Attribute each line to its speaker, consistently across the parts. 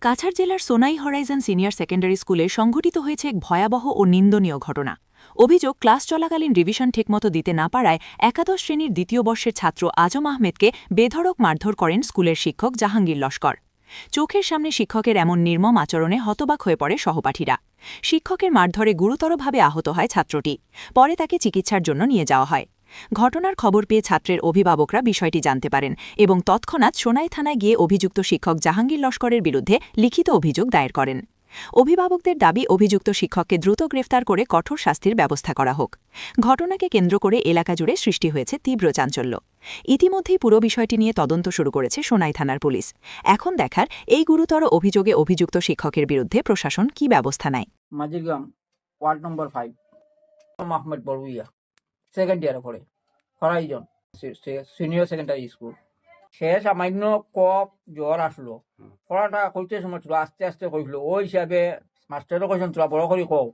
Speaker 1: কাছাড় জেলার Sonai Horizon senior secondary স্কুলে সংঘটিত হয়েছে এক ভয়াবহ ও নিন্দনীয় ঘটনা। অভিযোগ, ক্লাস চলাকালীন রিভিশন ঠিকমতো দিতে না পারায় একাদশ শ্রেণির দ্বিতীয় বর্ষের ছাত্র আজম আহমেদকে বেধড়ক মারধর করেন স্কুলের শিক্ষক জাহাঙ্গীর লস্কর। চোখের সামনে শিক্ষকের এমন নির্মম আচরণে হতবাক হয়ে পড়ে সহপাঠীরা। শিক্ষকের মারধরে গুরুতরভাবে আহত হয় ছাত্রটি। পরে তাকে চিকিৎসার জন্য নিয়ে যাওয়া হয়। ঘটনার খবর পেয়ে ছাত্রের অভিভাবকরা বিষয়টি জানতে পারেন এবং তৎক্ষণাৎ সোনাই থানায় গিয়ে অভিযুক্ত শিক্ষক জাহাঙ্গীর লস্করের বিরুদ্ধে লিখিত অভিযোগ দায়ের করেন। অভিভাবকদের দাবি, অভিযুক্ত শিক্ষককে দ্রুত গ্রেফতার করে কঠোর শাস্তির ব্যবস্থা করা হোক। ঘটনাকে কেন্দ্র করে এলাকা জুড়ে সৃষ্টি হয়েছে তীব্র চাঞ্চল্য। ইতিমধ্যেই পুরো বিষয়টি নিয়ে তদন্ত শুরু করেছে সোনাই থানার পুলিশ। এখন দেখার এই গুরুতর অভিযোগে অভিযুক্ত শিক্ষকের বিরুদ্ধে প্রশাসন কি ব্যবস্থা নেয়?
Speaker 2: Majhirgram ward number five Ahmed Baruya second ইয়ারে পড়ে। হরাইজন সিনিয়র সেকেন্ডারি স্কুল সে সামান্য কপ জ্বর আসলো। পড়াটা কইতে সময় ছিল আস্তে আস্তে কইছিল ওই হিসাবে মাস্টারও কইছেন তোরা বড় করে কও।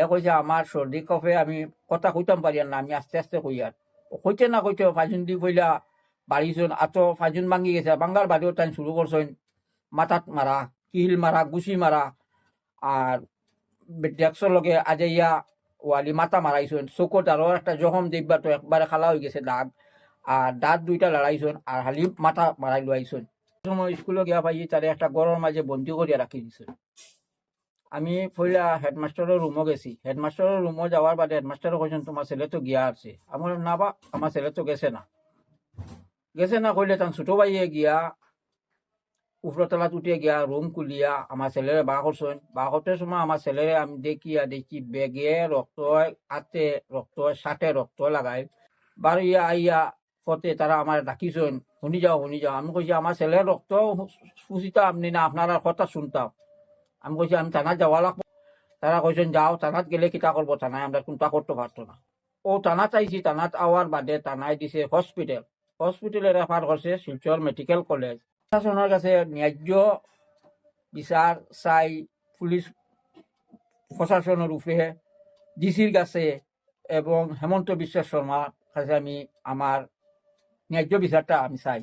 Speaker 2: এ কইছে আমার সর্দি কফে আমি কথা কইতাম পারি আর না আমি আস্তে আস্তে কই আর। ও কইতে না কইতে ফাইজুন দি কইলা বাড়িছুন আতো ফাইজুন ভাঙি গেছে বাঙ্গার বাড়িও টাইম শুরু করছেন। মাথাত মারা কিল মারা গুছি মারা আর ডেক্সর লগে আজাইয়া ওয়ালি মাথা মারাইছেন। চকুত আরও একটা জখম দেখবা তো একবারে খালা হয়ে গেছে দাগ আর দাঁত দুইটা লড়াইছেন আর হালি মাথা মারাই লুয়াইছেন স্কুলে গিয়া পাই তারে একটা গড়ের মাঝে বন্দি করিয়া রাখি দিছে। আমি পইলা হেডমাস্টারের রুমও গেছি। হেডমাস্টারের রুমও যাওয়ার বাদে হেডমাস্টারও কইছেন তোমার ছেলে তো গিয়া আছে। আমার না বা আমার ছেলে তো গেছে না। গেছে না, কইলে তার ছোট ভাইয়ে গিয়া উপরতলাত উঠিয়ে গিয়া রুম খুলিয়া আমার ছেলেরে বা করছেন বা করতে সময় আমার ছেলেরে আমি দেখিয়া দেখি বেগে রক্ত হাতে রক্ত শার্টে রক্ত লাগাই। বাড়িয়া আইয়া ফতে তারা আমার ডাকিছেন শুনি যাও শুনি যাও। আমি কইছি আমার ছেলের রক্ত ফুসিতা আপনি না আপনারা কথা শুনতাম আমি কইছি আমি থানাত যাওয়া লাগবো। তারা কইছেন যাও, থানাত গেলে কিতা করব থানায় আমরা কোনটা করতে পারতো না ও থানাত আইছি থানাত আওয়ার বাদে থানায় দিছে হসপিটাল হসপিটালে রেফার করছে শিলচর মেডিকেল কলেজ প্রশাসনের কাছে ন্যায্য বিচার চাই পুলিশ প্রশাসনের উপরে ডিসির কাছে এবং হেমন্ত বিশ্ব শর্মার কাছে আমি আমার ন্যায্য বিচারটা আমি চাই